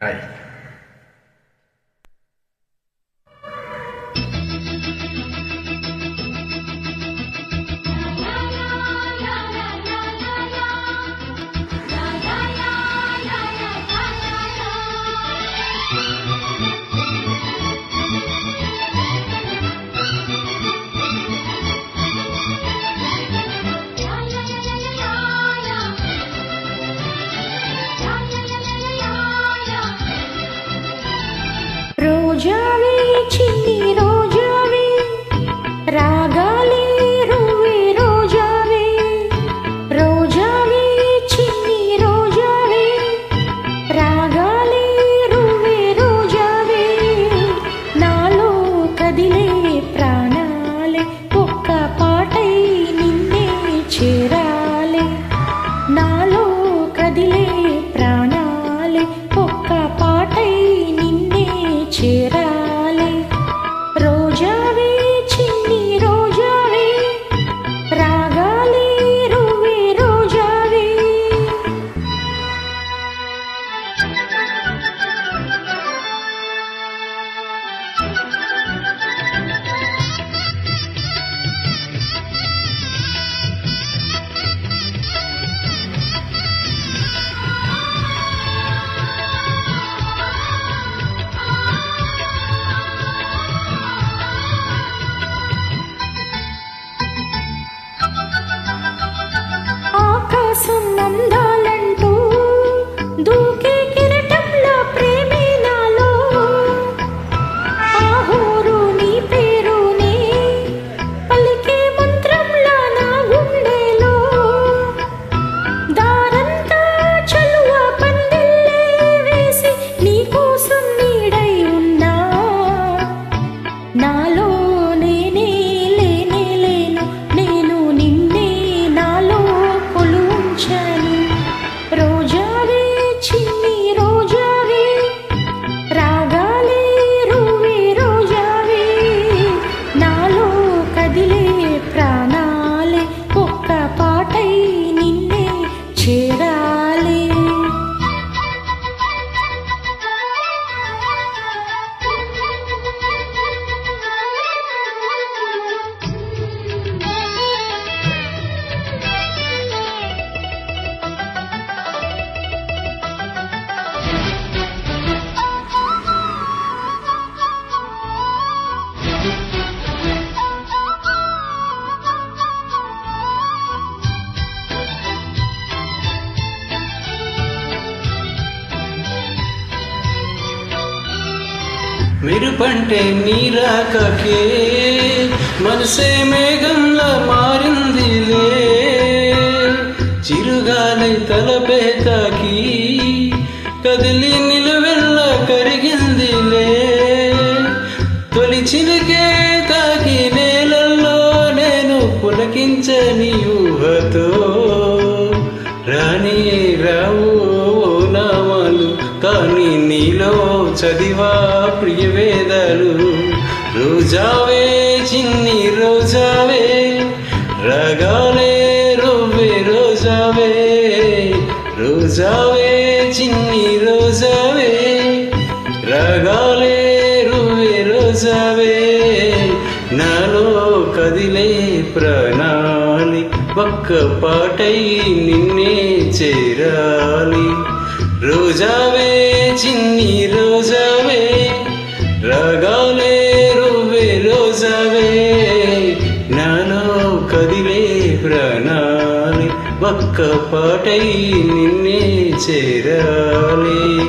Aye. రోజావే చిన్ని రోజావే రాగా నిన్నే మెరుపంటే నీరాకకే మనసే మేఘంలా మారిందిలే చిరుగాలి తలపే తాకి కదిలి నిలువెల్ల కరిగిందిలే తొలి చిలికే తాకి నేలల్లో నేను పులకించని చదివా ప్రియ వేదాలు. రోజావే చిన్ని రోజావే. రగాలే రోవే రోజావే. రోజావే చిన్ని రోజావే. రగాలే రోవే రోజావే. నాలో కదిలే ప్రాణాలి. ఒక్క పాటై నిన్నే చేరాలి. రోజావే చిన్ని రోజు రోజావే నానో కదిలే ప్రాణాలి. ఒక్క పాటై నిన్నే చేరాలి.